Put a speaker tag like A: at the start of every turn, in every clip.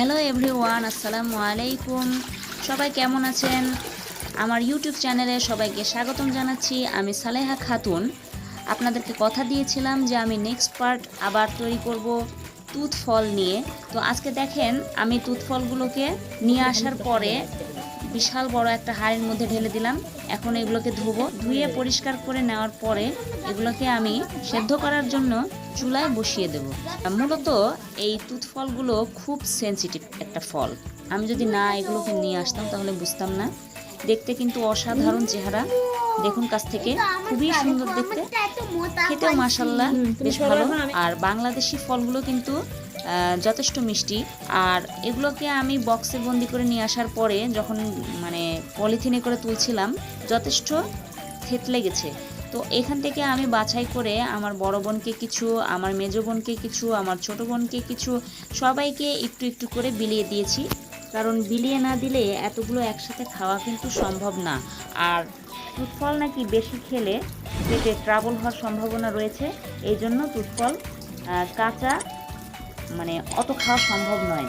A: Hello everyone আসসালামু আলাইকুম সবাই কেমন আছেন? আমার ইউটিউব চ্যানেলে সবাইকে স্বাগতম জানাচ্ছি। আমি সালেহা খাতুন। আপনাদেরকে কথা দিয়েছিলাম যে আমি নেক্সট পার্ট আবার তৈরি করব তুত ফল নিয়ে। তো আজকে দেখেন, আমি তুত ফলগুলোকে নিয়ে আসার পরে বিশাল বড় একটা হাড়ির মধ্যে ঢেলে দিলাম। এখন এগুলোকে ধুবো। ধুয়ে পরিষ্কার করে নেওয়ার পরে এগুলোকে আমি সেদ্ধ করার জন্য চুলায় বসিয়ে দেব। মূলত এই তুত ফলগুলো খুব সেন্সিটিভ একটা ফল। আমি যদি না এগুলোকে নিয়ে আসতাম তাহলে বুঝতাম না। দেখতে কিন্তু অসাধারণ চেহারা। দেখুন কাছ থেকে, খুবই সুন্দর দেখতে। খেতেও মাসাল্লাহ বেশ ভালো। আর বাংলাদেশি ফলগুলো কিন্তু যথেষ্ট মিষ্টি। আর এগুলোকে আমি বক্সে বন্দি করে নিয়ে আসার পরে যখন মানে পলিথিনে করে তুলছিলাম, যথেষ্ট থেতলে গেছে তো এখান থেকে আমি বাছাই করে আমার বড় বোনকে কিছু, আমার মেজো বোনকে কিছু, আমার ছোট বোনকে কিছু, সবাইকে একটু একটু করে বিলিয়ে দিয়েছি। কারণ বিলিয়ে না দিলে এতগুলো একসাথে খাওয়া কিন্তু সম্ভব না। আর তুৎফল নাকি বেশি খেলে পেটে ট্রাবল হওয়ার সম্ভাবনা রয়েছে। এই জন্য তুৎফল কাঁচা মানে অত খাওয়া সম্ভব নয়।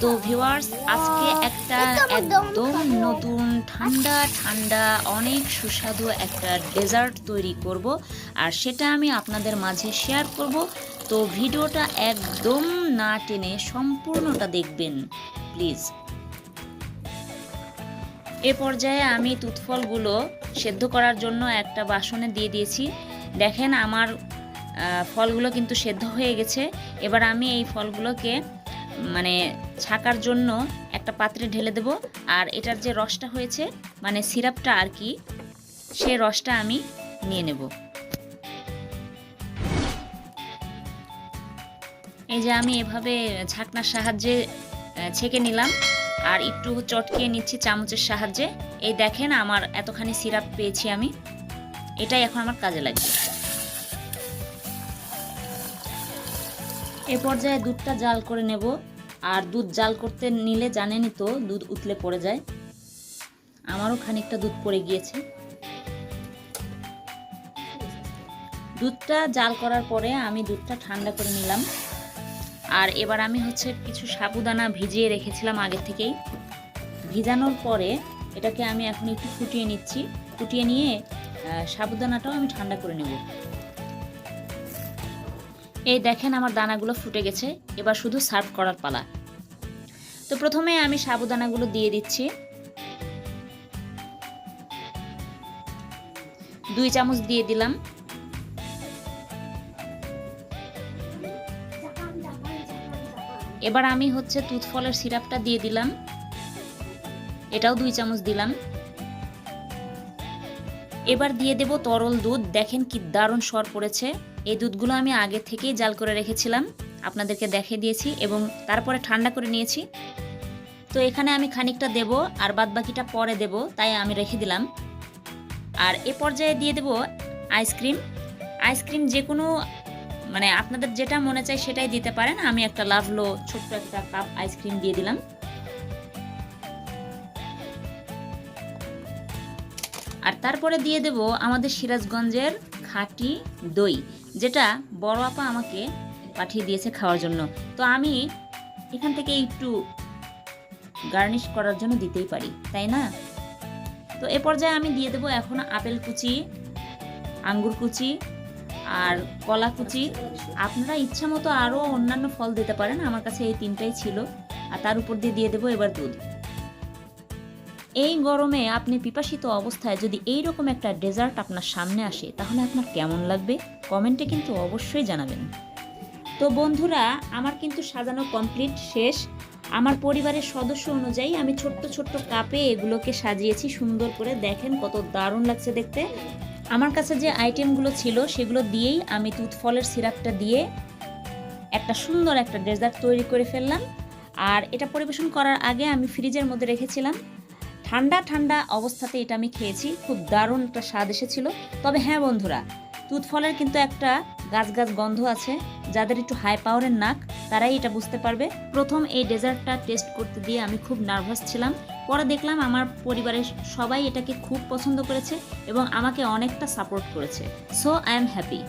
A: তো ভিউয়ার্স আজকে একটা একদম নতুন ঠান্ডা ঠান্ডা অনেক সুস্বাদু একটা ডেজার্ট তৈরি করব। আর সেটা আমি আপনাদের মাঝে শেয়ার করব। তো ভিডিওটা একদম না টেনে সম্পূর্ণটা দেখবেন প্লিজ এ পর্যায়ে আমি তুৎফলগুলো সেদ্ধ করার জন্য একটা বাসনে দিয়ে দিয়েছি। দেখেন আমার ফলগুলো কিন্তু সেদ্ধ হয়ে গেছে। এবার আমি এই ফলগুলোকে মানে ছাকার জন্য একটা পাত্রে ঢেলে দেব। আর এটার যে রসটা হয়েছে মানে সিরাপটা আর কি সেই রসটা আমি নিয়ে নেব। এই যে আমি এভাবে ছাকনার সাহায্যে ছেঁকে নিলাম। আর একটু চটকিয়ে নিচ্ছি চামচের সাহায্যে। এই দেখেন, আমার এতখানি সিরাপ পেয়েছি আমি। এটাই এখন আমার কাজে লাগবে। এ পর্যায়ে দুধটা জাল করে নেব। আর দুধ জাল করতে নিলে জানেনই তো দুধ উতলে পড়ে যায়। আমারও খানিকটা দুধ পড়ে গিয়েছে। দুধটা জাল করার পরে আমি দুধটা ঠান্ডা করে নিলাম। আর এবার আমি হচ্ছে কিছু সাবুদানা ভিজিয়ে রেখেছিলাম আগে থেকেই। ভিজানোর পরে এটাকে আমি এখন একটু ফুটিয়ে নিচ্ছি। ফুটিয়ে নিয়ে সাবুদানাটাও আমি ঠান্ডা করে নেব। এই দেখেন আমার দানাগুলো ফুটে গেছে, এবার শুধু সার্ভ করার পালা। তো প্রথমে আমি সাবুদানাগুলো দিয়ে দিচ্ছি। দুই চামচ দিয়ে দিলাম। এবার আমি হচ্ছে তুত ফলের সিরাপটা দিয়ে দিলাম। এটাও দুই চামচ দিলাম। এবার দিয়ে দেব তরল দুধ। দেখেন কি দারুণ স্বর পড়েছে। এই দুধগুলো আমি আগে থেকেই জাল করে রেখেছিলাম। আপনাদেরকে দেখে দিয়েছি এবং তারপরে ঠান্ডা করে নিয়েছি। তো এখানে আমি খানিকটা দেব আর বাদ বাকিটা পরে দেব, তাই আমি রেখে দিলাম। আর এ পর্যায়ে দিয়ে দেব আইসক্রিম। আইসক্রিম যে কোনো মানে আপনাদের যেটা মনে চায় সেটাই দিতে পারেন। আমি একটা লাভলো ছোট্ট একটা কাপ আইসক্রিম দিয়ে দিলাম। আর তারপরে দিয়ে দেব আমাদের সিরাজগঞ্জের খাঁটি দই, যেটা বড় আপা আমাকে পাঠিয়ে দিয়েছে খাওয়ার জন্য। তো আমি এখান থেকে একটু গার্নিশ করার জন্য দিতেই পারি, তাই না? তো এ পর্যায়ে আমি দিয়ে দেবো এখন আপেল কুচি, আঙ্গুর কুচি আর কলা কুচি। আপনারা ইচ্ছা মতো আরও অন্যান্য ফল দিতে পারেন, আমার কাছে এই তিনটাই ছিল। আর তার উপর দিয়ে দিয়ে দেবো এবার দুধ। এই গরমে আপনি পিপাসিত অবস্থায় যদি এই রকম একটা ডেজার্ট আপনার সামনে আসে, তাহলে আপনার কেমন লাগবে? কমেন্টে কিন্তু অবশ্যই জানাবেন। তো বন্ধুরা, আমার কিন্তু সাজানো কমপ্লিট শেষ। আমার পরিবারের সদস্য অনুযায়ী আমি ছোট্ট ছোট্ট কাপে এগুলোকে সাজিয়েছি, সুন্দর করে। দেখেন কত দারুণ লাগছে দেখতে। আমার কাছে যে আইটেমগুলো ছিল, সেগুলো দিয়েই আমি তুত ফলের সিরাপটা দিয়ে একটা সুন্দর একটা ডেজার্ট তৈরি করে ফেললাম। আর এটা পরিবেশন করার আগে আমি ফ্রিজের মধ্যে রেখেছিলাম। ঠান্ডা ঠান্ডা অবস্থাতে এটা আমি খেয়েছি। খুব দারুণ একটা স্বাদ এসেছিল। তবে হ্যাঁ বন্ধুরা তুত ফলের কিন্তু একটা গাছ গাছ গন্ধ আছে। যাদের একটু হাই পাওয়ারের নাক, তারাই এটা বুঝতে পারবে। প্রথম এই ডেজার্টটা টেস্ট করতে দিয়ে আমি খুব নার্ভাস ছিলাম। পরে দেখলাম আমার পরিবারের সবাই এটাকে খুব পছন্দ করেছে এবং আমাকে অনেকটা সাপোর্ট করেছে। So I am happy